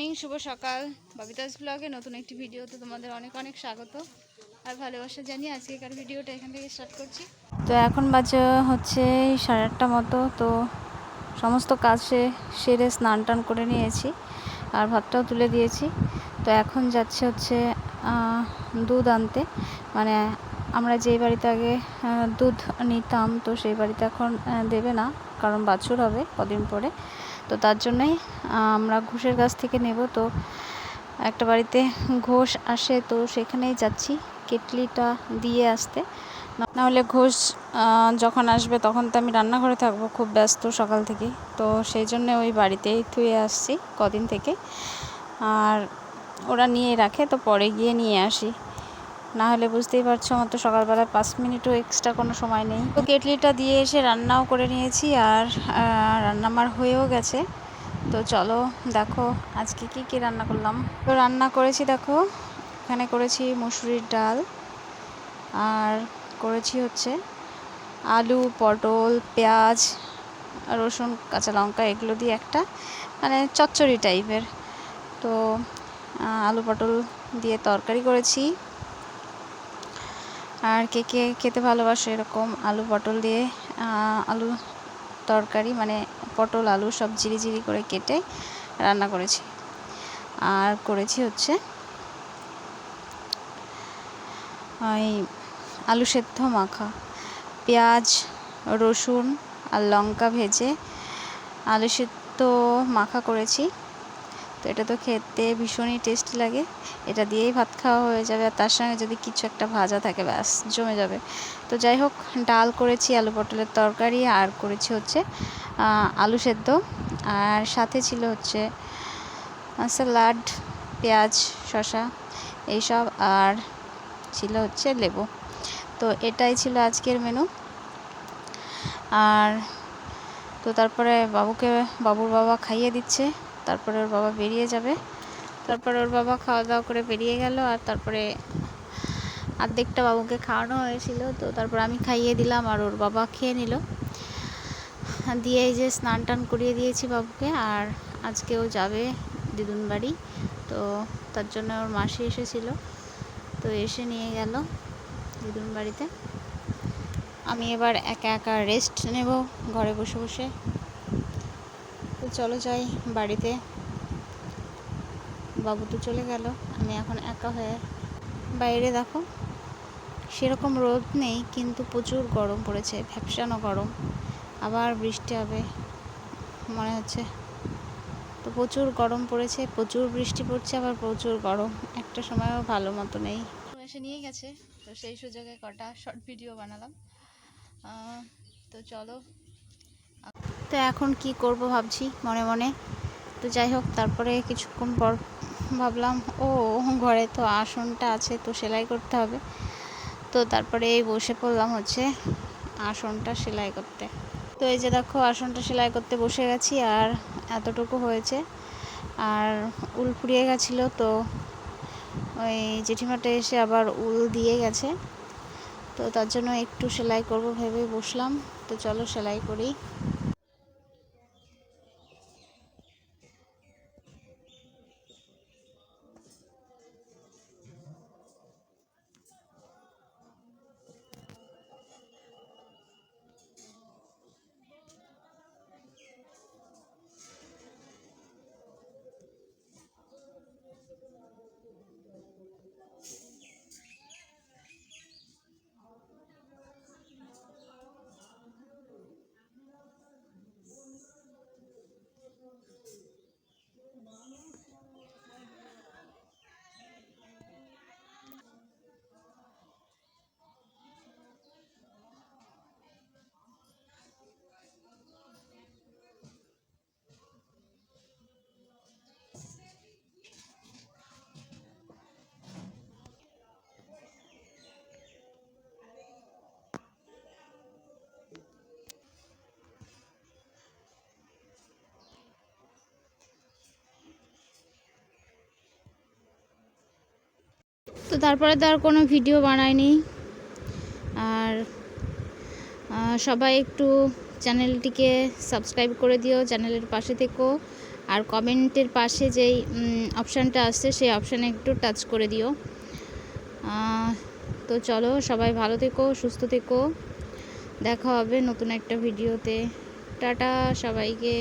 Morning, শুভ সকাল। ববিতাস ব্লগে নতুন একটি ভিডিওতে তোমাদের অনেক অনেক স্বাগত আর ভালোবাসা জানিয়ে আজকেকার ভিডিওটা এখান থেকে স্টার্ট করছি। তো এখন বাজে হচ্ছে সাড়ে আটটা মতো, তো সমস্ত কাজ সেরে স্নান টান করে নিয়েছি আর ভাতটাও তুলে দিয়েছি। তো এখন যাচ্ছে হচ্ছে দুধ আনতে। মানে আমরা যেই বাড়িতে আগে দুধ নিতাম, তো সেই বাড়িতে এখন দেবে না, কারণ বাছুর হবে কদিন পরে। তো তার জন্যই আমরা ঘোষের কাছ থেকে নেব। তো একটা বাড়িতে ঘোষ আসে, তো সেখানেই যাচ্ছি কেটলিটা দিয়ে আসতে। নাহলে ঘোষ যখন আসবে তখন তো আমি রান্নাঘরে থাকব, খুব ব্যস্ত সকাল থেকে। তো সেই জন্য ওই বাড়িতেই থুয়ে আসছি কদিন থেকে। আর ওরা নিয়ে রাখে, তো পরে গিয়ে নিয়ে আসি। না হলে বুঝতেই পারছ, আমার তো সকালবেলা পাঁচ মিনিটও এক্সট্রা কোনো সময় নেই। তো কেটলিটা দিয়ে এসে রান্নাও করে নিয়েছি আর রান্না আমার হয়েও গেছে। তো চলো দেখো আজকে কি কি রান্না করলাম। তো রান্না করেছি দেখো, এখানে করেছি মুসুরির ডাল আর করেছি হচ্ছে আলু, পটল, পেঁয়াজ, রসুন, কাঁচা লঙ্কা এগুলো দিয়ে একটা মানে চচ্চড়ি টাইপের তো আলু, পটল দিয়ে তরকারি করেছি। আর কে কে খেতে ভালোবাসে এরকম আলু পটল দিয়ে আলু তরকারি মানে পটল, আলু সব জিরি করে কেটে রান্না করেছি। আর করেছি হচ্ছে ওই আলু সেদ্ধ মাখা। পেঁয়াজ, রসুন আর লঙ্কা ভেজে আলু সেদ্ধ মাখা করেছি। তো এটা তো খেতে ভীষণই টেস্টি লাগে। এটা দিয়েই ভাত খাওয়া হয়ে যাবে আর তার সঙ্গে যদি কিছু একটা ভাজা থাকে, ব্যাস, জমে যাবে। তো যাই হোক, ডাল করেছি, আলু পটলের তরকারি, আর করেছি হচ্ছে আলু সেদ্ধ। আর সাথে ছিল হচ্ছে স্যালাড, পেঁয়াজ, শসা, এইসব, আর ছিল হচ্ছে লেবু। তো এটাই ছিল আজকের মেনু আর তো তারপরে বাবুকে, বাবুর বাবা খাইয়ে দিচ্ছে। তারপরে ওর বাবা বেরিয়ে যাবে। তারপরে ওর বাবা খাওয়া দাওয়া করে বেরিয়ে গেল আর তারপরে অর্ধেকটা বাবুকে খাওয়ানো হয়েছিল। তো তারপর আমি খাইয়ে দিলাম আর ওর বাবা খেয়ে নিল। দিয়ে এই যে স্নান টান করিয়ে দিয়েছি বাবুকে আর আজকেও যাবে দিদুন বাড়ি। তো তার জন্য ওর মাসি এসেছিল। তো এসে নিয়ে গেল দিদুন বাড়িতে। আমি এবার একা একা রেস্ট নেব, ঘরে বসে বসে। চলো যাই বাড়িতে। বাবু তো চলে গেল, আমি এখন একা হয়ে বাইরে দেখো। সেরকম রোদ নেই, কিন্তু প্রচুর গরম পড়েছে, ভ্যাপসানো গরম। আবার বৃষ্টি হবে, মনে হচ্ছে। তো প্রচুর গরম পড়েছে, প্রচুর বৃষ্টি পড়ছে, আবার প্রচুর গরম। একটা সময়ও ভালো মতো নেই। এসে নিয়ে গেছে, তো সেই সুযোগে কটা শর্ট ভিডিও বানালাম। তো চলো তো এখন কি করব ভাবছি, মনে মনে। তো যাই হোক, তারপরে কিছুক্ষণ পর ভাবলাম, ও, ঘরে তো আসনটা আছে, তো সেলাই করতে হবে। তো তারপরে এই বসে পড়লাম হচ্ছে আসনটা সেলাই করতে। তো এই যে দেখো, আসনটা সেলাই করতে বসে গেছি, আর এতটুকু হয়েছে। আর উল ফুরিয়ে গেছিল, তো ওই জেঠিমাটা এসে আবার উল দিয়ে গেছে। তো তার জন্য একটু সেলাই করব ভেবে বসলাম। তো চলো সেলাই করি। তো তারপরে তো আর কোনো ভিডিও বানাইনি। আর সবাই একটু চ্যানেলটিকে সাবস্ক্রাইব করে দিও, চ্যানেলের পাশে থেকো। আর কমেন্টের পাশে যেই অপশানটা আসছে, সেই অপশানে একটু টাচ করে দিও। তো চলো, সবাই ভালো থেকো, সুস্থ থেকো। দেখা হবে নতুন একটা ভিডিওতে। টাটা সবাইকে।